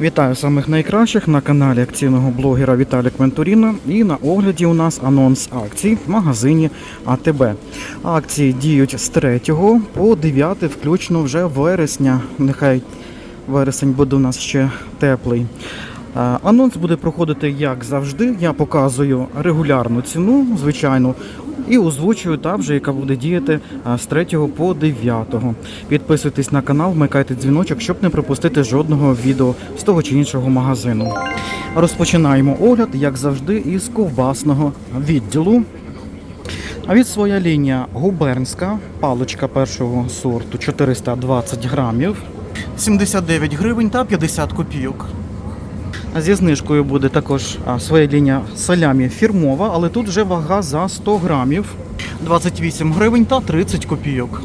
Вітаю самих найкращих на каналі акційного блогера Віталія Квентуріна. І на огляді у нас анонс акцій в магазині АТБ. Акції діють з 3 по 9, включно вже вересня. Нехай вересень буде у нас ще теплий. Анонс буде проходити як завжди. Я показую регулярну ціну, звичайно, і озвучую та вже, яка буде діяти з 3 по 9. Підписуйтесь на канал, вмикайте дзвіночок, щоб не пропустити жодного відео з того чи іншого магазину. Розпочинаємо огляд, як завжди, із ковбасного відділу. А від своя лінія губернська, паличка першого сорту 420 грамів, 79 гривень та 50 копійок. Зі знижкою буде також своя лінія салямі фірмова, але тут вже вага за 100 грамів, 28 гривень та 30 копійок.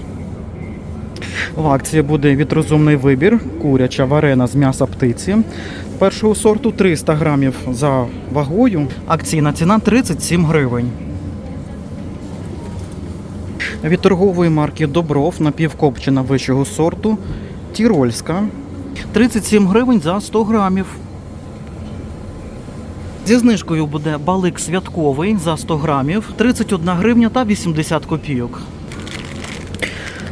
В акції буде від розумний вибір, куряча варена з м'яса птиці. Першого сорту 300 грамів за вагою. Акційна ціна 37 гривень. Від торгової марки Добров напівкопчена вищого сорту. Тірольська. 37 гривень за 100 грамів. Зі знижкою буде балик святковий за 100 грамів, 31 гривня та 80 копійок.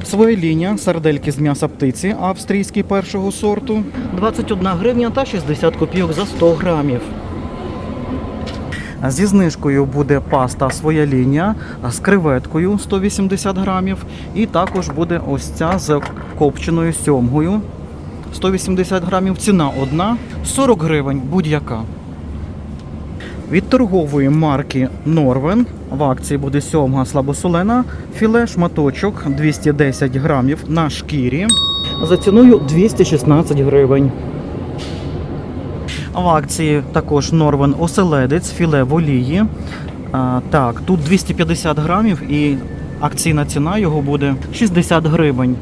Своя лінія сардельки з м'яса птиці австрійський першого сорту 21 гривня та 60 копійок за 100 грамів. Зі знижкою буде паста своя лінія з креветкою 180 грамів. І також буде ось ця з копченою сьомгою 180 грамів. Ціна одна 40 гривень будь-яка. Від торгової марки Норвен в акції буде сьомга слабосолена, філе шматочок 210 грамів на шкірі за ціною 216 гривень. В акції також Норвен оселедець, філе в олії. А, так, тут 250 грамів і акційна ціна його буде 60 гривень.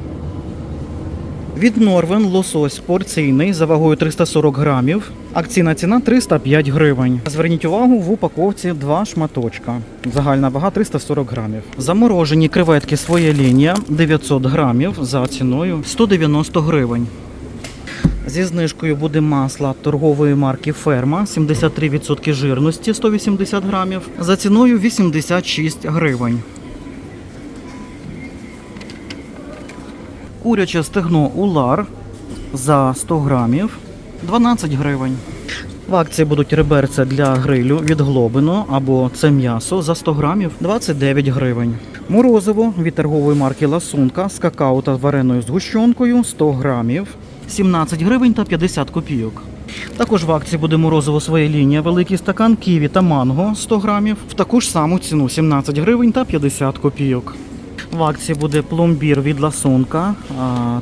Від Норвен лосось порційний за вагою 340 грамів. Акційна ціна 305 гривень. Зверніть увагу, в упаковці два шматочка. Загальна вага 340 грамів. Заморожені креветки своя лінія 900 грамів за ціною 190 гривень. Зі знижкою буде масло торгової марки Ферма 73% жирності 180 грамів за ціною 86 гривень. Куряче стегно Улар за 100 грамів 12 гривень. В акції будуть реберця для грилю від Глобино або це м'ясо за 100 грамів 29 гривень. Морозиво від торгової марки Ласунка з какао та вареною згущенкою 100 грамів 17 гривень та 50 копійок. Також в акції буде морозиво своя лінія, великий стакан ківі та манго 100 грамів в таку ж саму ціну 17 гривень та 50 копійок. В акції буде пломбір від ласунка.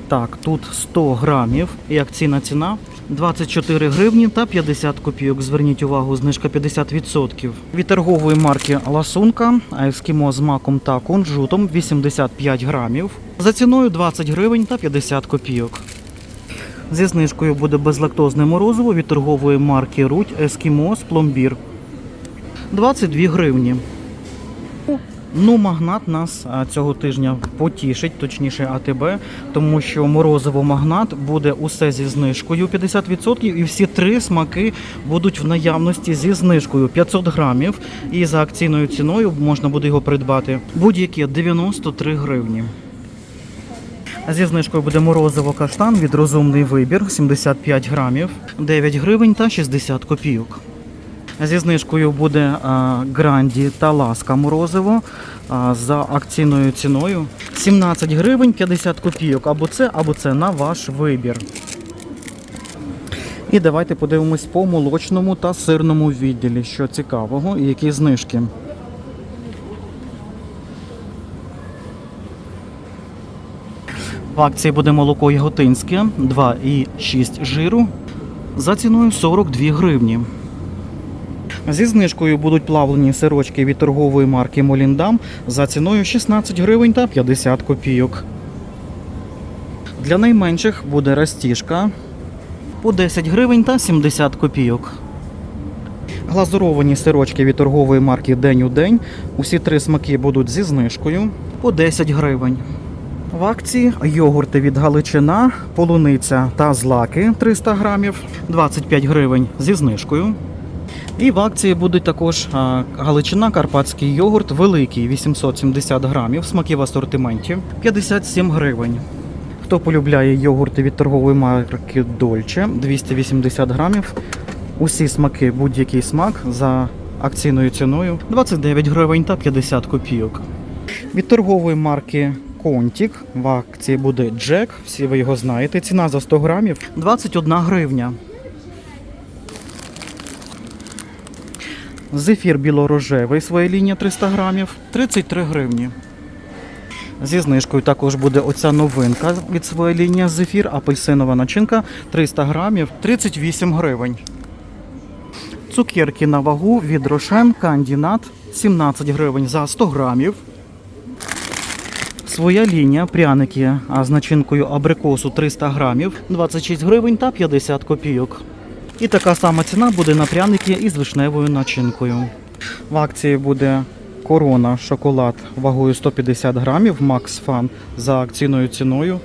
Так, тут 100 грамів і акційна ціна 24 гривні та 50 копійок. Зверніть увагу, знижка 50%. Від торгової марки ласунка ескімо з маком та кунжутом 85 грамів. За ціною 20 гривень та 50 копійок. Зі знижкою буде безлактозне морозиво від торгової марки Руть Ескімос Пломбір. 22 гривні. Ну, магнат нас цього тижня потішить, точніше АТБ, тому що морозиво магнат буде усе зі знижкою 50%, і всі три смаки будуть в наявності зі знижкою 500 грамів. І за акційною ціною можна буде його придбати будь-які 93 гривні. Зі знижкою буде морозиво каштан від розумний вибір 75 грамів, 9 гривень та 60 копійок. Зі знижкою буде гранді та ласка морозиво за акційною ціною 17 гривень 50 копійок. Або це, або це на ваш вибір. І давайте подивимось по молочному та сирному відділі, що цікавого і які знижки. В акції буде молоко яготинське 2,6 жиру за ціною 42 гривні. Зі знижкою будуть плавлені сирочки від торгової марки Моліндам за ціною 16 гривень та 50 копійок. Для найменших буде растіжка по 10 гривень та 70 копійок. Глазуровані сирочки від торгової марки День у день. Усі три смаки будуть зі знижкою по 10 гривень. В акції йогурти від Галичина, полуниця та злаки 300 грамів, 25 гривень зі знижкою. І в акції будуть також Галичина, карпатський йогурт, великий 870 грамів, смаки в асортименті 57 гривень. Хто полюбляє йогурти від торгової марки Дольче 280 грамів. Усі смаки, будь-який смак за акційною ціною 29 гривень та 50 копійок. Від торгової марки Контік в акції буде Джек, всі ви його знаєте. Ціна за 100 грамів 21 гривня. Зефір білорожевий своя лінія 300 грамів 33 гривні. Зі знижкою також буде оця новинка від своєї лінії зефір, апельсинова начинка 300 грамів 38 гривень. Цукерки на вагу від Рошен Кандінат 17 гривень за 100 грамів. Своя лінія пряники з начинкою абрикосу 300 грамів 26 гривень та 50 копійок. І така сама ціна буде на пряники із вишневою начинкою. В акції буде корона шоколад вагою 150 грамів Max Fun за акційною ціною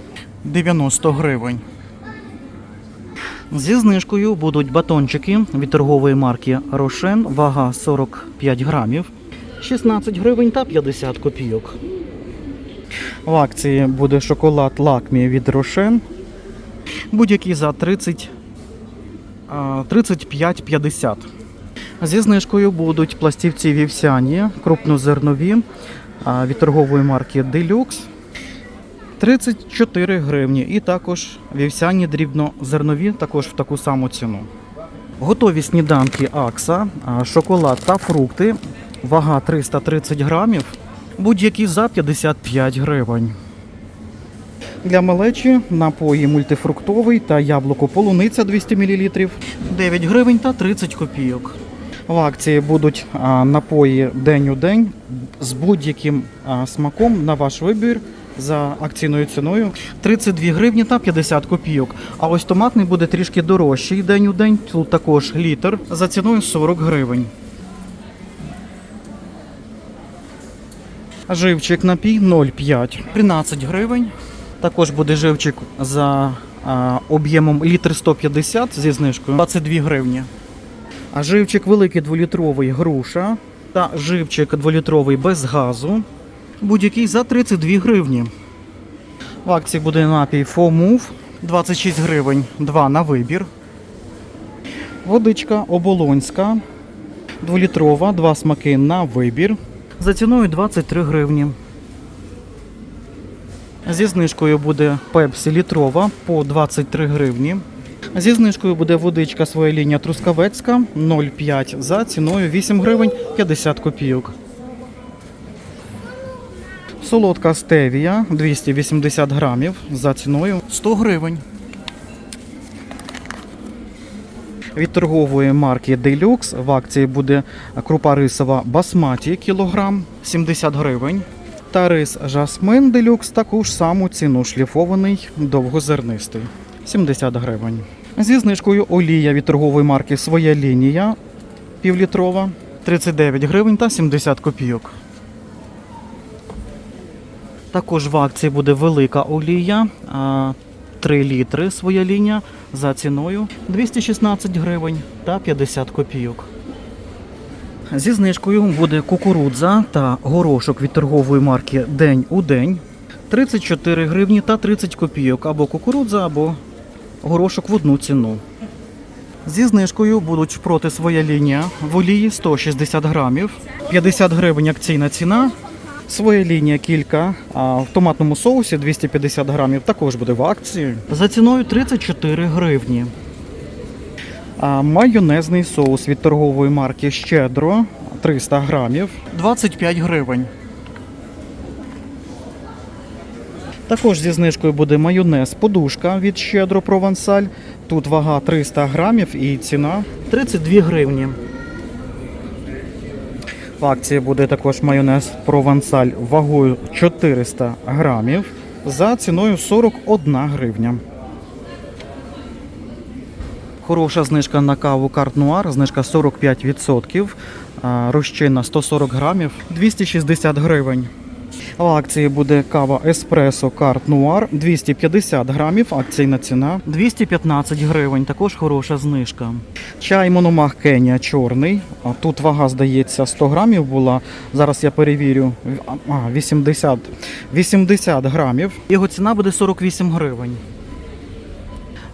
90 гривень. Зі знижкою будуть батончики від торгової марки Рошен, вага 45 грамів, 16 гривень та 50 копійок. В акції буде шоколад лакмі від Рошен. Будь-який за 30 а, 35,50. Зі знижкою будуть пластівці вівсяні, крупнозернові від торгової марки Deluxe. 34 гривні. І також вівсяні дрібнозернові, також в таку саму ціну. Готові сніданки Акса, шоколад та фрукти. Вага 330 грамів. Будь-які за 55 гривень. Для малечі напої мультифруктовий та яблуко полуниця 200 мл 9 гривень та 30 копійок. В акції будуть напої день у день з будь-яким смаком на ваш вибір за акційною ціною 32 гривні та 50 копійок. А ось томатний буде трішки дорожчий день у день. Тут також літр за ціною 40 гривень. Живчик напій 0,5 13 гривень. Також буде живчик за об'ємом літр 150 зі знижкою 22 гривні. А живчик великий 2-літровий груша та живчик 2-літровий без газу. Будь-який за 32 гривні. В акції буде напій FOMOVE 26 гривень, 2 на вибір. Водичка оболонська 2-літрова, 2 смаки на вибір. За ціною 23 гривні. Зі знижкою буде пепсі літрова по 23 гривні. Зі знижкою буде водичка своя лінія Трускавецька 0,5 за ціною 8 гривень 50 копійок. Солодка стевія 280 грамів за ціною 100 гривень. Від торгової марки Deluxe в акції буде крупа рисова басматі кілограм 70 гривень. Та рис жасмин Deluxe таку ж саму ціну шліфований довгозернистий 70 гривень. Зі знижкою олія від торгової марки Своя лінія півлітрова 39 гривень та 70 копійок. Також в акції буде велика олія. 3 літри своя лінія за ціною 216 гривень та 50 копійок. Зі знижкою буде кукурудза та горошок від торгової марки День у день 34 гривні та 30 копійок або кукурудза, або горошок в одну ціну. Зі знижкою будуть проти своя лінія в олії 160 грамів, 50 гривень акційна ціна. Своя лінія кілька, а в томатному соусі 250 грамів також буде в акції. За ціною 34 гривні. Майонезний соус від торгової марки Щедро 300 грамів 25 гривень. Також зі знижкою буде майонез подушка від Щедро Провансаль. Тут вага 300 грамів і ціна 32 гривні. В акції буде також майонез Провансаль вагою 400 грамів за ціною 41 гривня. Хороша знижка на каву Карт Нуар, знижка 45%, а, розчинна 140 грамів, 260 гривень. В акції буде кава Еспресо Карт Нуар 250 грамів, акційна ціна 215 гривень, також хороша знижка. Чай Мономах Кенія чорний. Тут вага, здається, 100 грамів була. Зараз я перевірю. А, 80, 80 грамів. Його ціна буде 48 гривень.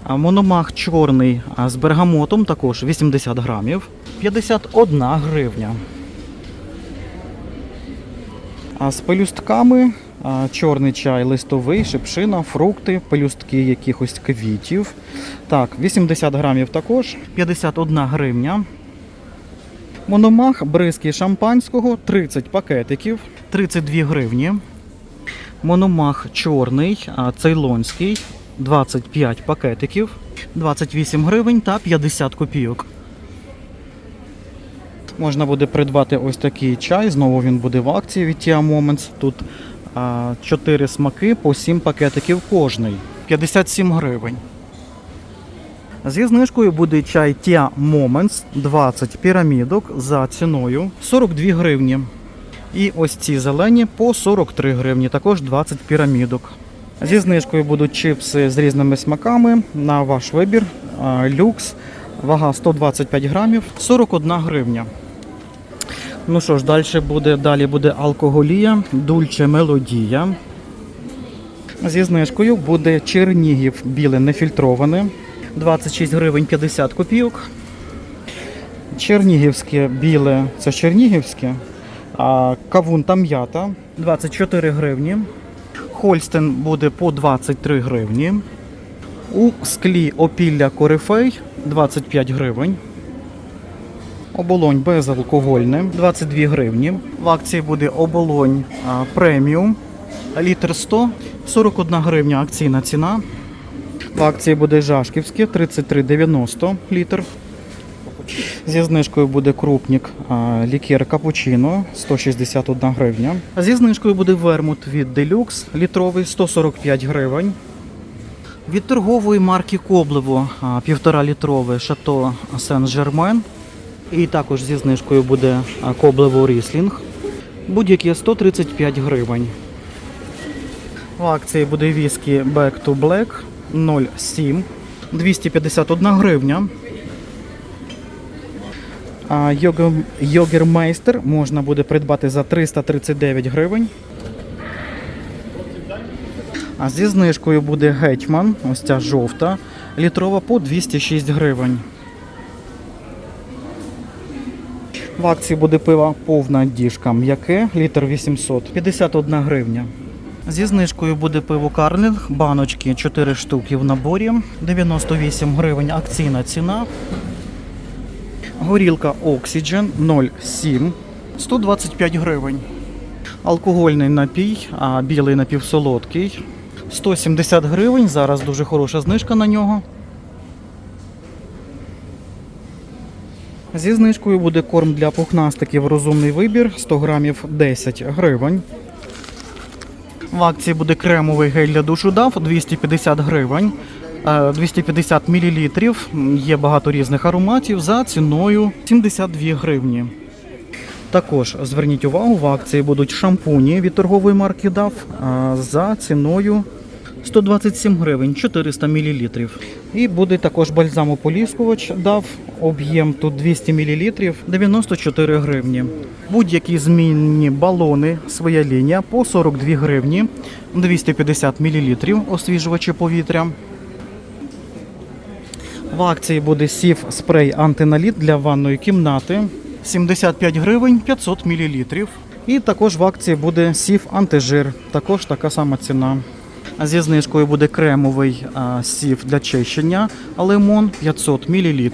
Мономах чорний з бергамотом також 80 грамів. 51 гривня. А з пелюстками чорний чай листовий, шипшина, фрукти, пелюстки якихось квітів. Так, 80 грамів також, 51 гривня. Мономах бризки шампанського 30 пакетиків, 32 гривні. Мономах чорний, цейлонський 25 пакетиків, 28 гривень та 50 копійок. Можна буде придбати ось такий чай. Знову він буде в акції від Tia Moments. Тут а, 4 смаки по 7 пакетиків кожний. 57 гривень. Зі знижкою буде чай Tia Moments 20 пірамідок за ціною 42 гривні. І ось ці зелені по 43 гривні, також 20 пірамідок. Зі знижкою будуть чипси з різними смаками на ваш вибір. Люкс, вага 125 грамів, 41 гривня. Ну що ж, далі буде, далі буде алкоголія, дульче мелодія. Зі знижкою буде Чернігів біле нефільтроване, 26 гривень 50 копійок. Чернігівське біле, це Чернігівське, а кавун та м'ята 24 гривні. Хольстен буде по 23 гривні. У склі опілля корифей 25 гривень. Оболонь безалкогольне 22 гривні. В акції буде оболонь а, преміум. Літр 100, 41 гривня акційна ціна. В акції буде Жашківське 33,90 літр. Зі знижкою буде крупник лікер капучино 161 гривня. Зі знижкою буде вермут від Deluxe літровий 145 гривень. Від торгової марки Коблево а, 1,5 літрове Шато Сен-Жермен. І також зі знижкою буде Коблево Ріслінг. Будь-які 135 гривень. В акції буде віскі Back to Black 0,7 251 гривня. Йогермейстер можна буде придбати за 339 гривень. А зі знижкою буде гетьман, ось ця жовта, літрова по 206 гривень. В акції буде пиво повна діжка м'яке, літр 800, 51 гривня. Зі знижкою буде пиво Карлінг, баночки 4 штуки в наборі, 98 гривень акційна ціна. Горілка Oxygen 0,7, 125 гривень. Алкогольний напій, а білий напівсолодкий 170 гривень. Зараз дуже хороша знижка на нього. Зі знижкою буде корм для пухнастиків розумний вибір 100 грамів 10 гривень. В акції буде кремовий гель для душу DAF 250 гривень. Е, 250 мл. Є багато різних ароматів за ціною 72 гривні. Також зверніть увагу, в акції будуть шампуні від торгової марки DAF е, за ціною 127 гривень 400 мл. І буде також бальзамополіскувач DAF, об'єм тут 200 мл 94 гривні. Будь-які змінні балони, своя лінія по 42 гривні 250 мл освіжувачі повітря. В акції буде сів спрей антиналіт для ванної кімнати 75 гривень 500 мл. І також в акції буде сів антижир, також така сама ціна. Зі знижкою буде кремовий сів для чищення лимон 500 мл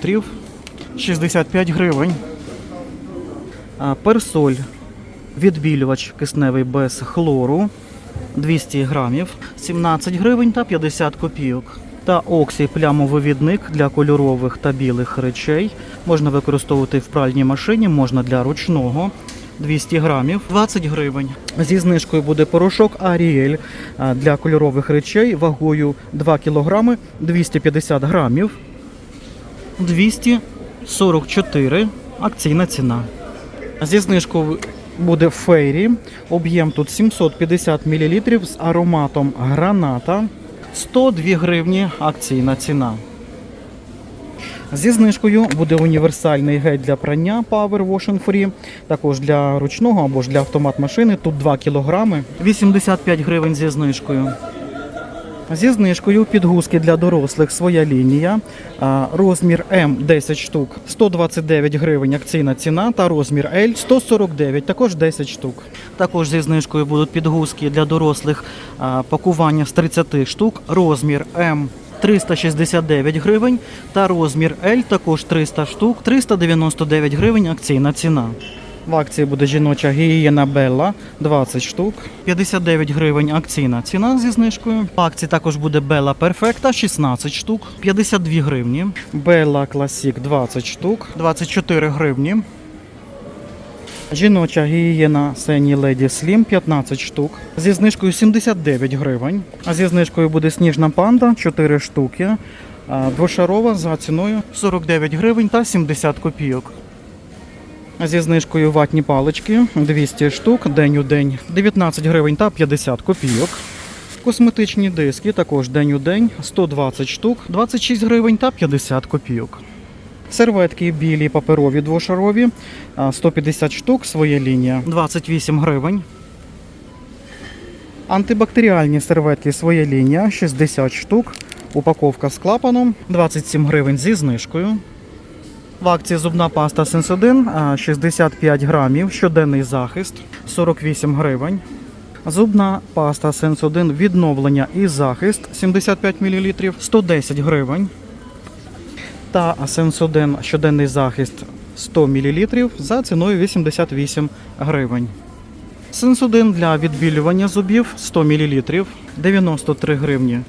65 гривень. Персоль відбілювач кисневий без хлору 200 грамів 17 гривень та 50 копійок. Та оксій плямовивідник для кольорових та білих речей. Можна використовувати в пральній машині, можна для ручного. 200 грамів, 20 гривень. Зі знижкою буде порошок Аріель для кольорових речей вагою 2 кг 250 грамів. 244 акційна ціна. Зі знижкою буде фейрі. Об'єм тут 750 мл з ароматом граната. 102 гривні акційна ціна. Зі знижкою буде універсальний гель для прання Power Washing Free, також для ручного або ж для автомат машини. Тут 2 кг, 85 гривень зі знижкою. Зі знижкою підгузки для дорослих своя лінія. Розмір М 10 штук 129 гривень акційна ціна та розмір L 149, також 10 штук. Також зі знижкою будуть підгузки для дорослих пакування з 30 штук. Розмір М 369 гривень та розмір L також 300 штук, 399 гривень акційна ціна. В акції буде жіноча гігієна Белла 20 штук, 59 гривень акційна ціна зі знижкою. В акції також буде Белла Перфекта 16 штук, 52 гривні. Белла Класік 20 штук, 24 гривні. Жіноча гігієна Сені Леді Слім 15 штук. Зі знижкою 79 гривень. А зі знижкою буде сніжна панда 4 штуки. Двошарова за ціною 49 гривень та 70 копійок. Зі знижкою ватні палички 200 штук день у день 19 гривень та 50 копійок. Косметичні диски також день у день 120 штук 26 гривень та 50 копійок. Серветки білі паперові двошарові 150 штук своя лінія 28 гривень. Антибактеріальні серветки своя лінія 60 штук. Упаковка з клапаном 27 гривень зі знижкою. В акції зубна паста Сенсодин 65 грамів, щоденний захист 48 гривень. Зубна паста Сенсодин відновлення і захист 75 мл 110 гривень. Та Сенсодин щоденний захист 100 мл за ціною 88 гривень. Сенсодин для відбілювання зубів 100 мл 93 гривні.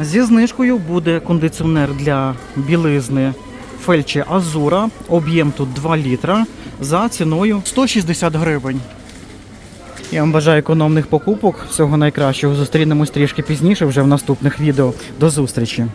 Зі знижкою буде кондиціонер для білизни Фельчі Азура. Об'єм тут 2 літра за ціною 160 гривень. Я вам бажаю економних покупок. Всього найкращого. Зустрінемось трішки пізніше вже в наступних відео. До зустрічі!